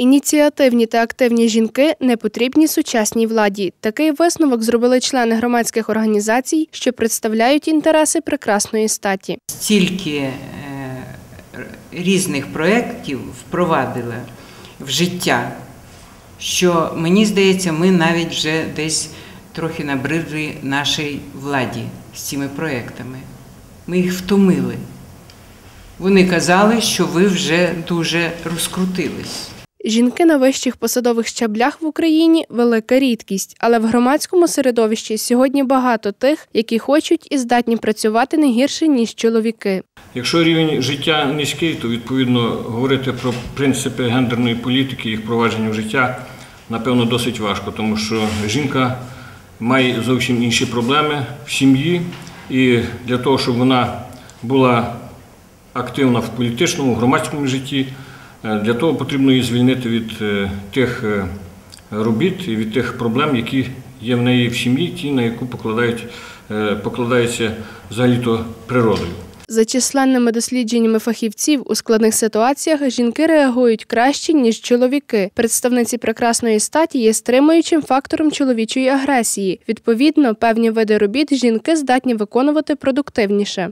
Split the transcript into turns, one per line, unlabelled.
Ініціативні та активні жінки не потрібні сучасній владі. Такий висновок зробили члени громадських організацій, що представляють інтереси прекрасної статі.
стільки е, різних проєктів впровадили в життя, що мені здається, ми навіть вже десь трохи набридли нашій владі з цими проєктами. Ми їх втомили. Вони казали, що ви вже дуже розкрутились.
Жінки на вищих посадових щаблях в Україні велика рідкість, але в громадському середовищі сьогодні багато тих, які хочуть і здатні працювати не гірше ніж чоловіки.
Якщо рівень життя низький, то відповідно говорити про принципи гендерної політики, їх впровадження в життя, напевно, досить важко, тому що жінка має зовсім інші проблеми в сім'ї, і для того, щоб вона була активна в політичному, в громадському житті, для того потрібно її звільнити від е, тих е, робіт і від тих проблем, які є в неї в сім'ї, ті, на яку покладають, е, покладається взагалі-то природою.
За численними дослідженнями фахівців у складних ситуаціях жінки реагують краще ніж чоловіки. Представниці прекрасної статі є стримуючим фактором чоловічої агресії. Відповідно, певні види робіт жінки здатні виконувати продуктивніше.